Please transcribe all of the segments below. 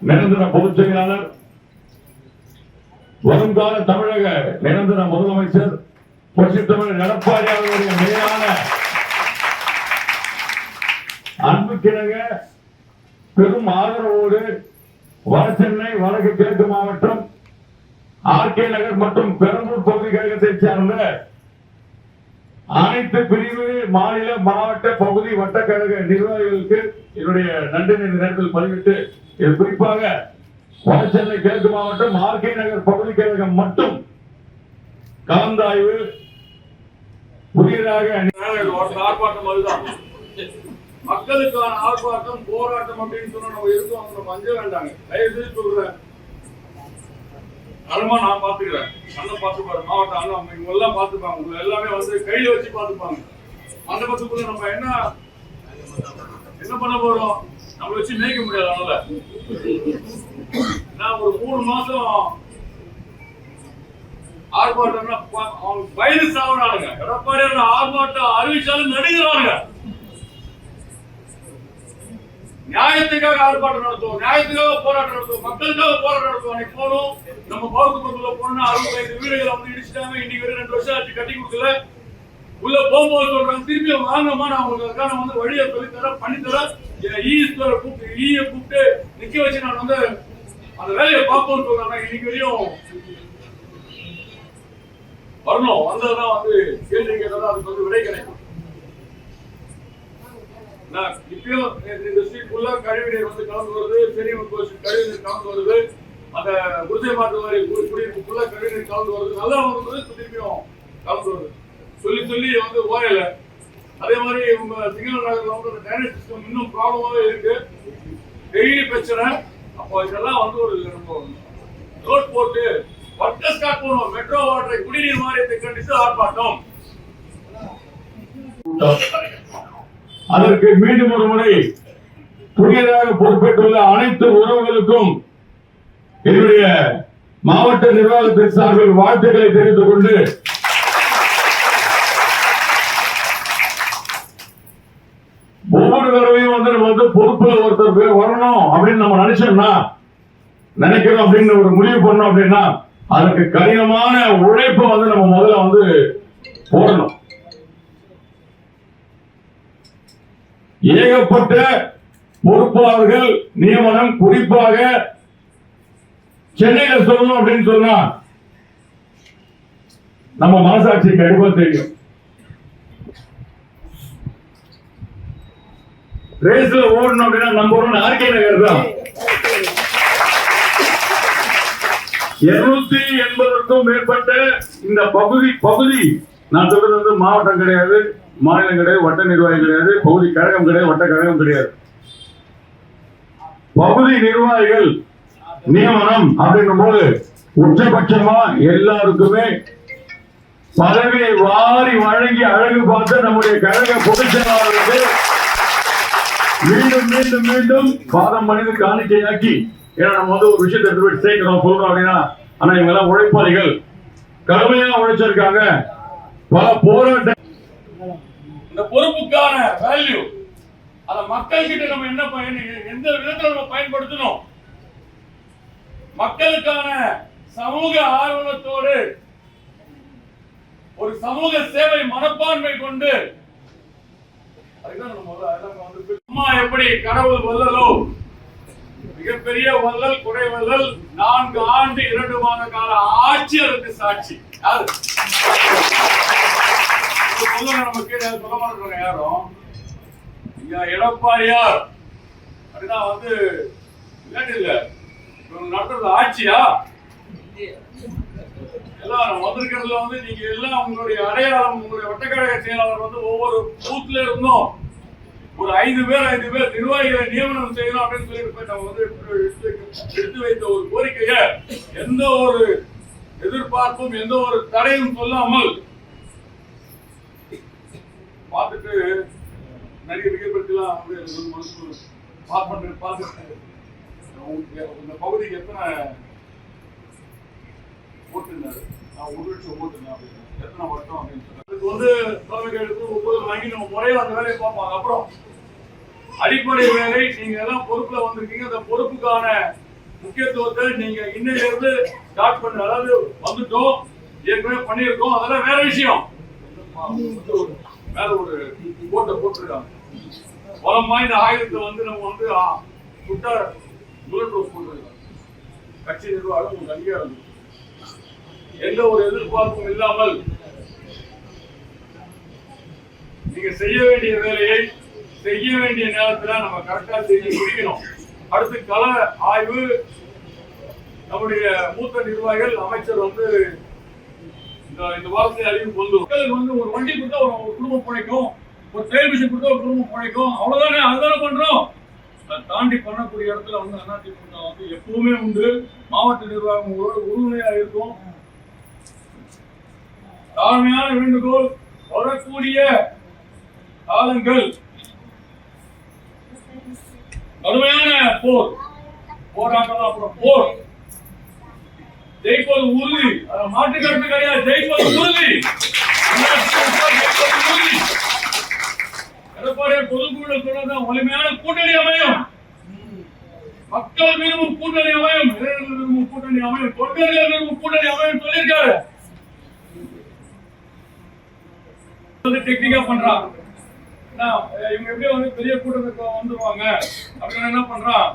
நிரந்தர பொதுச் செயலாளர் வருங்கால தமிழக நிரந்தர முதலமைச்சர் புரட்சித் தமிழர் அவர்களுடைய மேலான அன்புக்கிணங்க பெரும் ஆதரவோடு வடசென்னை வடக்கு கிழக்கு மாவட்டம் ஆர்கே நகர் மற்றும் பெரம்பூர் பகுதி கழகத்தைச் சேர்ந்த அனைத்து பிரிவு மாநில மாவட்ட பகுதி வட்டக்கழக நிர்வாகிகளுக்கு என்னுடைய நன்றி நேரத்தில் பதிவிட்டு இது குறிப்பாக வடசென்னை கிழக்கு மாவட்டம் ஆர்கே நகர் பகுதி கழகம் மட்டும் கலந்தாய்வு புதியதாக ஒரு ஆர்ப்பாட்டம் அதுதான். மக்களுக்கான ஆர்ப்பாட்டம் போராட்டம் அப்படின்னு சொன்னா நம்ம இருக்கோம் அவங்க மஞ்ச வேண்டாங்க. தயவு செய்து சொல்றேன். அருமா நான் பாத்துக்கிறேன் அண்ணன் பாத்துப்பாரு மாவட்ட அண்ணன் இவங்க எல்லாம் பாத்துப்பாங்க உங்களை எல்லாமே வந்து கையில வச்சு பாத்துப்பாங்க அந்த பக்கத்துக்குள்ள நம்ம என்ன என்ன பண்ண போறோம்? நம்மள வச்சு மேய்க்க முடியாது அதனால. நான் ஒரு மூணு மாசம் ஆர்ப்பாட்டம்னா அவங்க வயது சாவறானுங்க. எடப்பாடியோட ஆர்ப்பாட்டம் அறிவிச்சாலும் நடிக்கிறானுங்க நியாயத்துக்காக ஆர்ப்பாட்டம் நடத்துவோம் நியாயத்துக்காக போராட்டம் நடத்துவோம் மக்களுக்காக போராட்டம் நடத்துவோம். அன்னைக்கு போனோம். நம்ம பௌத்தபுரத்துல போனா அறுபத்தைந்து வீடுகளை வந்து இடிச்சிட்டாங்க. இன்னைக்கு வரை ரெண்டு வருஷம் ஆச்சு கட்டி கொடுக்கல. உள்ள போகும்போது சொல்றாங்க திரும்பி வாங்கம்மா நான் உங்களுக்கு அதுக்கான வந்து வழியை சொல்லி தர பண்ணி தர ஈஸ்வரை கூப்பிட்டு ஈய கூப்பிட்டு நிக்க வச்சு நான் வந்து அந்த வேலையை பார்ப்போம்னு சொல்றாங்க. இன்னைக்கு வரையும் வரணும். வந்ததுதான் வந்து கேள்வி கேட்டதான் அதுக்கு வந்து விடை கிடைக்கும். நான் இப்பயும் இந்த ஸ்ட்ரீட் ஃபுல்லாக கழிவுநீர் வந்து கலந்து வருது பெரியவங்க கோஷம் கழிவுநீர் கலந்து வருது. அந்த குடிசை மாற்று குடி- குடியிருப்பு ஃபுல்லா கழிவுநீர் கலந்து வருது. நல்லா வருது திருப்பியும் கலந்து வருது. சொல்லி சொல்லி வந்து ஓரையில் அதே மாதிரி உங்க சிங்கள நகர்ல வந்து அந்த டைனட் சிஸ்டம் இன்னும் ப்ராப்ளமாகவே இருக்கு. டெய்லி பிரச்சனை. அப்போ இதெல்லாம் வந்து ஒரு நம்ம ரோட் போட்டு ஒர்க்கர் ஸ்டார்ட் பண்ணுவோம் மெட்ரோ வாட்டரை குடிநீர் வாரியத்தை கண்டித்து ஆர்ப்பாட்டம். அதற்கு மீண்டும் ஒரு முறை புதியதாக பொறுப்பேற்றுள்ள அனைத்து உறவுகளுக்கும் என்னுடைய மாவட்ட நிர்வாகத்தின் சார்பில் வாழ்த்துக்களை தெரிவித்துக் கொண்டு ஒவ்வொரு தடவையும் வந்து நம்ம வந்து பொறுப்புல ஒருத்தர் பேர் வரணும் அப்படின்னு நம்ம நினைச்சோம்னா நினைக்கிறோம் அப்படின்னு ஒரு முடிவு பண்ணோம் அப்படின்னா அதற்கு கடினமான உழைப்பை வந்து நம்ம முதல்ல வந்து போடணும். ஏகப்பட்ட பொறுப்பாளர்கள் நியமனம் குறிப்பாக சென்னையில சொல்லணும் அப்படின்னு சொன்னா நம்ம மனசாட்சி கண்டிப்பா தெரியும். ரேஸ்ல ஓடணும் அப்படின்னா நம்ம ஒன் ஆர்கே நகர் தான். இருநூத்தி எண்பதற்கும் மேற்பட்ட இந்த பகுதி பகுதி நான் சொல்றது வந்து மாவட்டம் கிடையாது. மாநிலம் கிடையாது வட்ட நிர்வாகம் கிடையாது பகுதி கழகம் கிடையாது வட்ட கழகம் கிடையாது. பகுதி நிர்வாகிகள் நியமனம் அப்படின்னும் போது உச்சபட்சமா எல்லாருக்குமே பதவியை வாரி வழங்கி அழகு பார்த்த நம்முடைய கழக பொதுச் செயலாளருக்கு மீண்டும் மீண்டும் மீண்டும் பாதம் மனித காணிக்கையாக்கி ஏன்னா நம்ம வந்து ஒரு விஷயத்தை எடுத்து போய் சேர்க்கிறோம் சொல்றோம் அப்படின்னா ஆனா இவங்க எல்லாம் உழைப்பாளிகள். கடுமையா உழைச்சிருக்காங்க. பல போராட்ட இந்த வேல்யூ அதை மக்கள் கிட்ட நம்ம என்ன பயன் எந்த விதத்தில் நம்ம பயன்படுத்தணும்? மக்களுக்கான சமூக ஆர்வலத்தோடு ஒரு சமூக சேவை மனப்பான்மை கொண்டு அம்மா எப்படி கடவுள் வல்லலோ? மிகப்பெரிய வல்லல் குறைவல்லல் நான்கு ஆண்டு இரண்டு மாத கால ஆட்சி அதுக்கு சாட்சி. சொல்லுங்க நம்ம கீழே சொல்ல யாரும் ஐயா எடப்பாடியார். அப்படின்னா வந்து விளையாட்டு இல்லை. இவங்க நடத்துறது ஆட்சியா? எல்லாம் வந்திருக்கிறதுல வந்து நீங்க எல்லாம் உங்களுடைய அடையாளம் உங்களுடைய வட்டக்கழக செயலாளர் வந்து ஒவ்வொரு பூத்துல இருந்தும். ஒரு ஐந்து பேர் ஐந்து பேர் நிர்வாகிகளை நியமனம் செய்யணும் அப்படின்னு சொல்லிட்டு போய் நம்ம வந்து எடுத்து எடுத்து வைத்த ஒரு கோரிக்கையை எந்த ஒரு எதிர்பார்ப்பும் எந்த ஒரு தடையும் சொல்லாமல் பார்த்துட்டு நிறைய மிகப்பெல்லாம் வந்து எனக்கு மனசு பார்த்து பார்த்துட்டு உங்களுக்கு இந்த பகுதிக்கு எத்தனை ஓட்டுனாரு? நான் ஒரு லட்சம் ஓட்டுனேன் அப்படின்னு எத்தனை வருஷம் அப்படின்னு சொன்னாரு அதுக்கு வந்து தலைமை எடுத்து ஒவ்வொரு வாங்கி நம்ம முறையில் அந்த வேலையை பார்ப்போம். அப்புறம் அடிப்படை வேலை நீங்க எல்லாம் பொறுப்புல வந்திருக்கீங்க. அந்த பொறுப்புக்கான முக்கியத்துவத்தை நீங்க இன்னிலிருந்து ஸ்டார்ட் பண்ண அதாவது வந்துட்டோம் ஏற்கனவே பண்ணியிருக்கோம். அதெல்லாம் வேற விஷயம். மேல ஒரு கோட்டை போட்டிருக்காங்க. பலம் வாய்ந்த ஆயுதத்தை வந்து நம்ம வந்து சுட்டா புல்லட் ரோஸ் போட்டிருக்காங்க. கட்சி நிர்வாகம் உங்களுக்கு இருந்தது எந்த ஒரு எதிர்பார்ப்பும் இல்லாமல் நீங்க செய்ய வேண்டிய வேலையை செய்ய வேண்டிய நேரத்துல நம்ம கரெக்டா செய்து முடிக்கணும். அடுத்து கள ஆய்வு. நம்முடைய மூத்த நிர்வாகிகள் அமைச்சர் வந்து இந்த இந்த வாரத்தை அறிவு கொண்டு மக்களுக்கு வந்து ஒரு வண்டி கொடுத்தா ஒரு குடும்பம் பிழைக்கும் ஒரு டெலிவிஷன் கொடுத்தா ஒரு குடும்பம் பிழைக்கும் அவ்வளவுதானே? அதுதானே பண்றோம். அதை தாண்டி பண்ணக்கூடிய இடத்துல வந்து அதிமுக வந்து எப்பவுமே உண்டு. மாவட்ட நிர்வாகம் உங்களோட உறுதுணையா இருக்கும். தாழ்மையான வேண்டுகோள் வரக்கூடிய காலங்கள். கடுமையான போர். போராட்டம் அப்புறம் போர். ஜெயிப்பது உறுதி மாட்டு மாற்று கருத்து கிடையாது ஜெயிப்பது உறுதி ஜெயிப்பது பொதுக்குழு சொன்னது வலிமையான கூட்டணி அமையும். மக்கள் விரும்பும் கூட்டணி அமையும். இளைஞர்கள் விரும்பும் கூட்டணி அமையும். தொண்டர்கள் விரும்பும் கூட்டணி அமையும் சொல்லியிருக்காரு. டெக்னிக்கா பண்றான் இவங்க எப்படி வந்து பெரிய கூட்டத்துக்கு வந்துருவாங்க. அப்படின்னு என்ன பண்றான்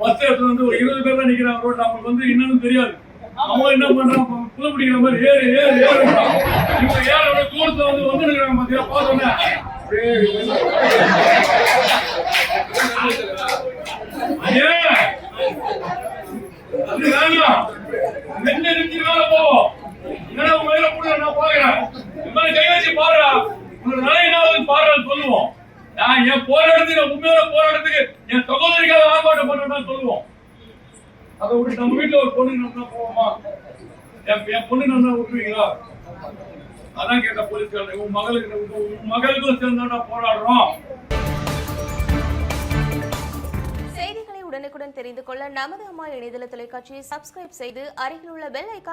பஸ் எடுத்து வந்து ஒரு இருபது பேர் தான் நிக்கிறாங்க. ரோட்ல அவங்களுக்கு வந்து என்னன்னு தெரியாது. அவன் என்ன பண்றான்? புதுப்பிடிக்கிற மாதிரி ஏறு ஏறு ஏறு. இவங்க ஏற தூரத்துல வந்து வந்து நிற்கிறாங்க பாத்தியா? பார்த்தோன்னே. அது வேண்டாம். நெஞ்ச நிறுத்தி மேல போவோம் என்ன உங்க மேல கூட நான் பாக்குறேன் இந்த மாதிரி கை வச்சு பாடுறா. உனக்கு நிலை என்ன பாடுறது சொல்லுவோம். நான் என் போராட்டத்துக்கு உண்மையோட போராட்டத்துக்கு என் சகோதரிக்காக ஆர்ப்பாட்டம் பண்றேன்னு சொல்லுவோம். அதை விட்டு நம்ம வீட்டுல ஒரு பொண்ணு நடந்தா போவோமா? என் பொண்ணு நடந்தா விட்டுருவீங்களா? அதான் கேட்ட போலீஸ்காரன் உன் மகளுக்கு உன் மகளுக்கும் சேர்ந்தாண்டா போராடுறோம். செய்திகளை உடனுக்குடன் தெரிந்து கொள்ள நமது அம்மா இணையதள தொலைக்காட்சியை சப்ஸ்கிரைப் செய்து அருகில் உள்ள பெல் ஐக்கான்